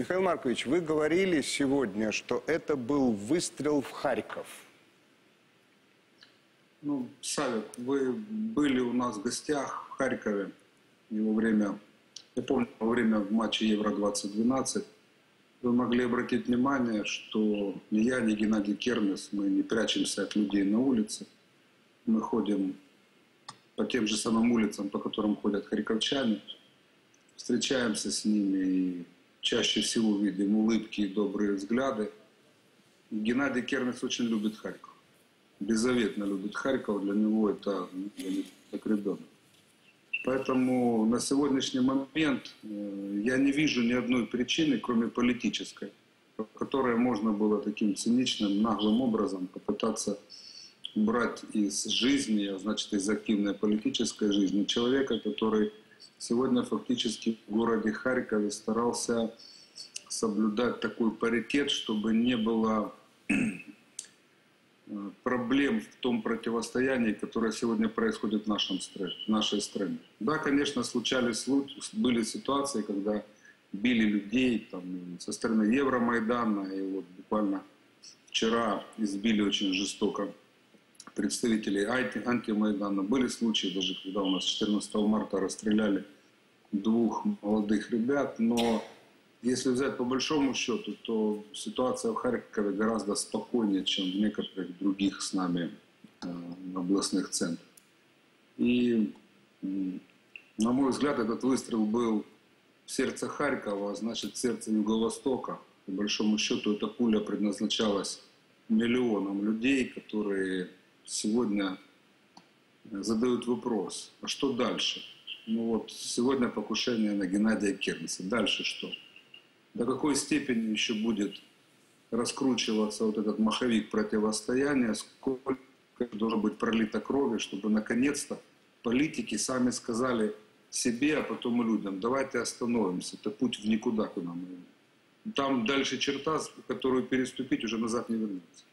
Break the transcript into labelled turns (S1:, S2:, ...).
S1: Михаил Маркович, вы говорили сегодня, что это был выстрел в Харьков.
S2: Ну, Савик, вы были у нас в гостях в Харькове и во время, я помню, во время матча Евро-2012 вы могли обратить внимание, что ни я, ни Геннадий Кернес, мы не прячемся от людей на улице. Мы ходим по тем же самым улицам, по которым ходят харьковчане, встречаемся с ними и чаще всего видим улыбки и добрые взгляды. Геннадий Кернес очень любит Харьков. Беззаветно любит Харьков. Для него это ну, как ребенок. Поэтому на сегодняшний момент э, я не вижу ни одной причины, кроме политической, по которой можно было таким циничным, наглым образом попытаться брать из жизни, а значит из активной политической жизни человека, который сегодня фактически в городе Харькове старался соблюдать такой паритет, чтобы не было проблем в том противостоянии, которое сегодня происходит в, нашем стране, в нашей стране. Да, конечно, случались были ситуации, когда били людей там, со стороны Евромайдана, и вот буквально вчера избили очень жестоко представителей анти антимайдана. Были случаи даже, когда у нас 14 марта расстреляли двух молодых ребят, но если взять по большому счету, то ситуация в Харькове гораздо спокойнее, чем в некоторых других с нами э, областных центрах. И, на мой взгляд, этот выстрел был в сердце Харькова, а значит в сердце Юго-Востока. По большому счету, эта пуля предназначалась миллионам людей, которые сегодня задают вопрос, а что дальше? Ну вот сегодня покушение на Геннадия Кернеса. Дальше что? До какой степени еще будет раскручиваться вот этот маховик противостояния, сколько должно быть пролито крови, чтобы наконец-то политики сами сказали себе, а потом и людям, давайте остановимся, это путь в никуда, куда мы Там дальше черта, которую переступить уже назад не вернется.